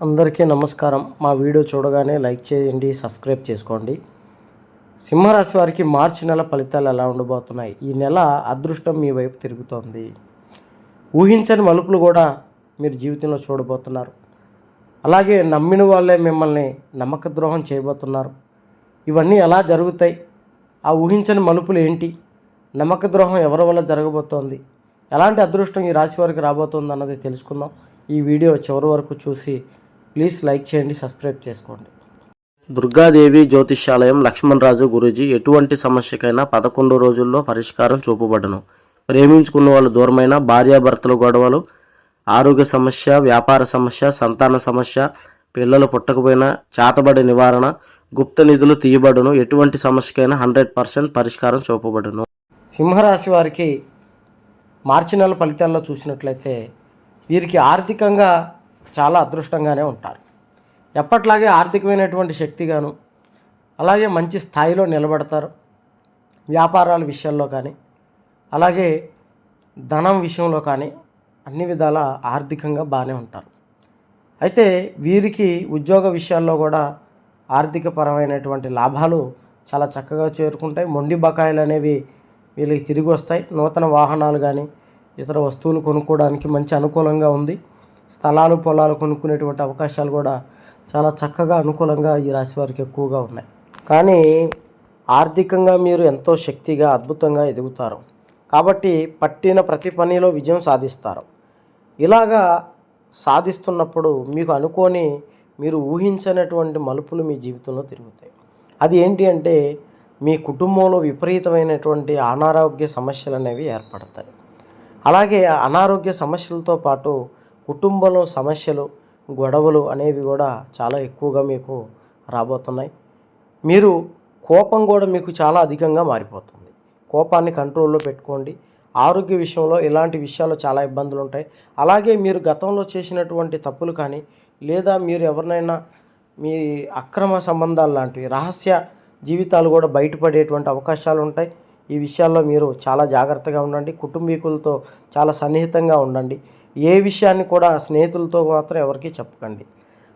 అందరికీ నమస్కారం. మా వీడియో చూడగానే లైక్ చేయండి సబ్స్క్రైబ్ చేసుకోండి. సింహరాశి వారికి మార్చి నెల ఫలితాలు ఎలా ఉండబోతున్నాయి? ఈ నెల అదృష్టం మీ వైపు తిరుగుతోంది. ఊహించని మలుపులు కూడా మీరు జీవితంలో చూడబోతున్నారు. అలాగే నమ్మిన వాళ్ళే మిమ్మల్ని నమ్మక ద్రోహం చేయబోతున్నారు. ఇవన్నీ ఎలా జరుగుతాయి? ఆ ఊహించని మలుపులు ఏంటి? నమ్మక ద్రోహం ఎవరి వల్ల జరగబోతోంది? ఎలాంటి అదృష్టం ఈ రాశి వారికి రాబోతోంది అన్నది తెలుసుకుందాం. ఈ వీడియో చివరి వరకు చూసి ప్లీజ్ లైక్ చేయండి సబ్స్క్రైబ్ చేసుకోండి. దుర్గాదేవి జ్యోతిష్యాలయం లక్ష్మణ్ రాజు గురూజీ ఎటువంటి సమస్యకైనా పదకొండు రోజుల్లో పరిష్కారం చూపబడను. ప్రేమించుకున్న వాళ్ళు దూరమైన భార్యాభర్తల గొడవలు ఆరోగ్య సమస్య వ్యాపార సమస్య సంతాన సమస్య పిల్లలు పుట్టకపోయినా చేతబడి నివారణ గుప్త నిధులు తీయబడును. ఎటువంటి సమస్యకైనా హండ్రెడ్ పర్సెంట్ పరిష్కారం చూపబడును. సింహరాశి వారికి మార్చి నెల ఫలితాల్లో చూసినట్లయితే వీరికి ఆర్థికంగా చాలా అదృష్టంగానే ఉంటారు. ఎప్పట్లాగే ఆర్థికమైనటువంటి శక్తిగాను అలాగే మంచి స్థాయిలో నిలబడతారు. వ్యాపారాల విషయాల్లో కానీ అలాగే ధనం విషయంలో కానీ అన్ని విధాల ఆర్థికంగా బాగానే ఉంటారు. అయితే వీరికి ఉద్యోగ విషయాల్లో కూడా ఆర్థికపరమైనటువంటి లాభాలు చాలా చక్కగా చేరుకుంటాయి. మొండి బకాయిలు అనేవి వీళ్ళకి తిరిగి వస్తాయి. నూతన వాహనాలు కానీ ఇతర వస్తువులు కొనుక్కోవడానికి మంచి అనుకూలంగా ఉంది. స్థలాలు పొలాలు కొనుక్కునేటువంటి అవకాశాలు కూడా చాలా చక్కగా అనుకూలంగా ఈ రాశి వారికి ఎక్కువగా ఉన్నాయి. కానీ ఆర్థికంగా మీరు ఎంతో శక్తిగా అద్భుతంగా ఎదుగుతారు. కాబట్టి పట్టిన ప్రతి పనిలో విజయం సాధిస్తారు. ఇలాగా సాధిస్తున్నప్పుడు మీకు అనుకోని మీరు ఊహించనటువంటి మలుపులు మీ జీవితంలో తిరుగుతాయి. అది ఏంటి అంటే మీ కుటుంబంలో విపరీతమైనటువంటి అనారోగ్య సమస్యలు అనేవి ఏర్పడతాయి. అలాగే అనారోగ్య సమస్యలతో పాటు కుటుంబంలో సమస్యలు గొడవలు అనేవి కూడా చాలా ఎక్కువగా మీకు రాబోతున్నాయి. మీరు కోపం కూడా మీకు చాలా అధికంగా మారిపోతుంది. కోపాన్ని కంట్రోల్లో పెట్టుకోండి. ఆరోగ్య విషయంలో ఇలాంటి విషయాలు చాలా ఇబ్బందులు ఉంటాయి. అలాగే మీరు గతంలో చేసినటువంటి తప్పులు కానీ లేదా మీరు ఎవరినైనా మీ అక్రమ సంబంధాలు లాంటివి రహస్య జీవితాలు కూడా బయటపడేటువంటి అవకాశాలు ఉంటాయి. ఈ విషయాల్లో మీరు చాలా జాగ్రత్తగా ఉండండి. కుటుంబీకులతో చాలా సన్నిహితంగా ఉండండి. ఏ విషయాన్ని కూడా స్నేహితులతో మాత్రం ఎవరికీ చెప్పకండి.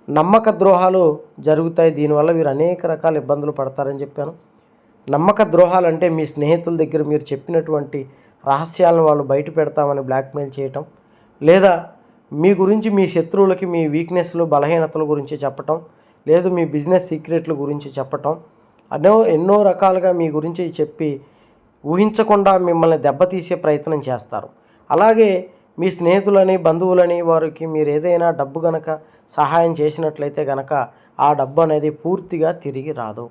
నమ్మక ద్రోహాలు జరుగుతాయి. దీనివల్ల మీరు అనేక రకాల ఇబ్బందులు పడతారని చెప్పాను. నమ్మక ద్రోహాలు అంటే మీ స్నేహితుల దగ్గర మీరు చెప్పినటువంటి రహస్యాలను వాళ్ళు బయట పెడతామని బ్లాక్మెయిల్ చేయటం లేదా మీ గురించి మీ శత్రువులకి మీ వీక్నెస్లు బలహీనతల గురించి చెప్పటం లేదు మీ బిజినెస్ సీక్రెట్ల గురించి చెప్పటం అన్నో ఎన్నో రకాలుగా మీ గురించి చెప్పి ఊహించకుండా మిమ్మల్ని దెబ్బతీసే ప్రయత్నం చేస్తారు. అలాగే మీ స్నేహితులని బంధువులని వారికి మీరు ఏదైనా డబ్బు గనక సహాయం చేసినట్లయితే గనక ఆ డబ్బు అనేది పూర్తిగా తిరిగి రాదు.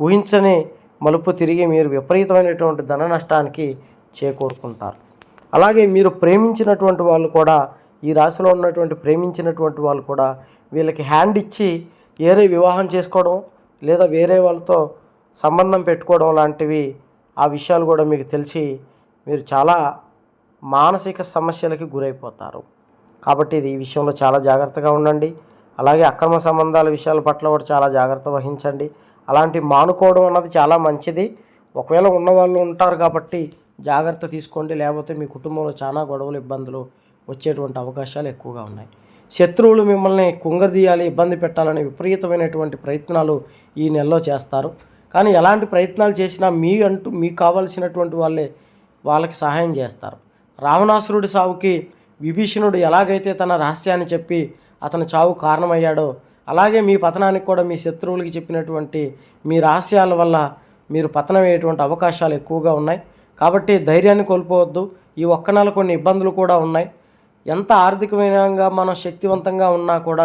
ఊహించని మలుపు తిరిగి మీరు విపరీతమైనటువంటి ధన నష్టానికి చేకూరుకుంటారు. అలాగే మీరు ప్రేమించినటువంటి వాళ్ళు కూడా ఈ రాశిలో ఉన్నటువంటి ప్రేమించినటువంటి వాళ్ళు కూడా వీళ్ళకి హ్యాండ్ ఇచ్చి వేరే వివాహం చేసుకోవడం లేదా వేరే వాళ్ళతో సంబంధం పెట్టుకోవడం లాంటివి ఆ విషయాలు కూడా మీకు తెలిసి మీరు చాలా మానసిక సమస్యలకి గురైపోతారు. కాబట్టి ఇది ఈ విషయంలో చాలా జాగ్రత్తగా ఉండండి. అలాగే అక్రమ సంబంధాల విషయాల పట్ల కూడా చాలా జాగ్రత్త వహించండి. అలాంటి మానుకోవడం అన్నది చాలా మంచిది. ఒకవేళ ఉన్నవాళ్ళు ఉంటారు కాబట్టి జాగ్రత్త తీసుకోండి. లేకపోతే మీ కుటుంబంలో చాలా గొడవలు ఇబ్బందులు వచ్చేటువంటి అవకాశాలు ఎక్కువగా ఉన్నాయి. శత్రువులు మిమ్మల్ని కుంగదీయాలి ఇబ్బంది పెట్టాలని విపరీతమైనటువంటి ప్రయత్నాలు ఈ నెలలో చేస్తారు. కానీ ఎలాంటి ప్రయత్నాలు చేసినా మీ అంటూ మీకు కావలసినటువంటి వాళ్ళే వాళ్ళకి సహాయం చేస్తారు. రావణాసురుడి సావుకి విభీషణుడు ఎలాగైతే తన రహస్యాన్ని చెప్పి అతని చావు కారణమయ్యాడో అలాగే మీ పతనానికి కూడా మీ శత్రువులకి చెప్పినటువంటి మీ రహస్యాల వల్ల మీరు పతనమయ్యేటువంటి అవకాశాలు ఎక్కువగా ఉన్నాయి. కాబట్టి ధైర్యాన్ని కోల్పోవద్దు. ఈ ఒక్క నెల కొన్ని ఇబ్బందులు కూడా ఉన్నాయి. ఎంత ఆర్థికమైనగా మనం శక్తివంతంగా ఉన్నా కూడా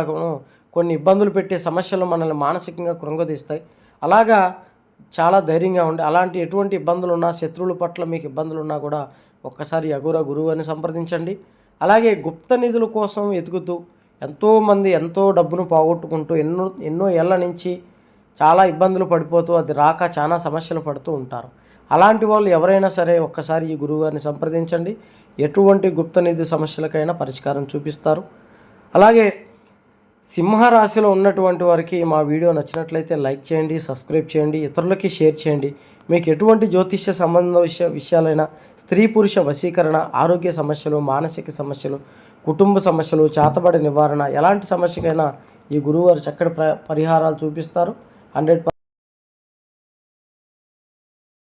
కొన్ని ఇబ్బందులు పెట్టే సమస్యలు మనల్ని మానసికంగా కృంగదీస్తాయి. అలాగా చాలా ధైర్యంగా ఉండి అలాంటి ఎటువంటి ఇబ్బందులు ఉన్నా శత్రువుల పట్ల మీకు ఇబ్బందులు ఉన్నా కూడా ఒక్కసారి అఘోర గురువు అని సంప్రదించండి. అలాగే గుప్త నిధుల కోసం ఎదుగుతూ ఎంతోమంది ఎంతో డబ్బును పోగొట్టుకుంటూ ఎన్నో ఎన్నో ఏళ్ళ నుంచి చాలా ఇబ్బందులు పడిపోతూ అది రాక చాలా సమస్యలు పడుతూ ఉంటారు. అలాంటి వాళ్ళు ఎవరైనా సరే ఒక్కసారి ఈ గురువు గారిని సంప్రదించండి. ఎటువంటి గుప్త నిధి సమస్యలకైనా పరిష్కారం చూపిస్తారు. అలాగే సింహరాశిలో ఉన్నటువంటి వారికి మా వీడియో నచ్చినట్లయితే లైక్ చేయండి సబ్స్క్రైబ్ చేయండి ఇతరులకి షేర్ చేయండి. మీకు ఎటువంటి జ్యోతిష్య సంబంధ విషయ విషయాలైనా స్త్రీ పురుష వశీకరణ ఆరోగ్య సమస్యలు మానసిక సమస్యలు కుటుంబ సమస్యలు చేతబడి నివారణ ఎలాంటి సమస్యకైనా ఈ గురువుగారు చక్కటి ప్ర పరిహారాలు చూపిస్తారు. హండ్రెడ్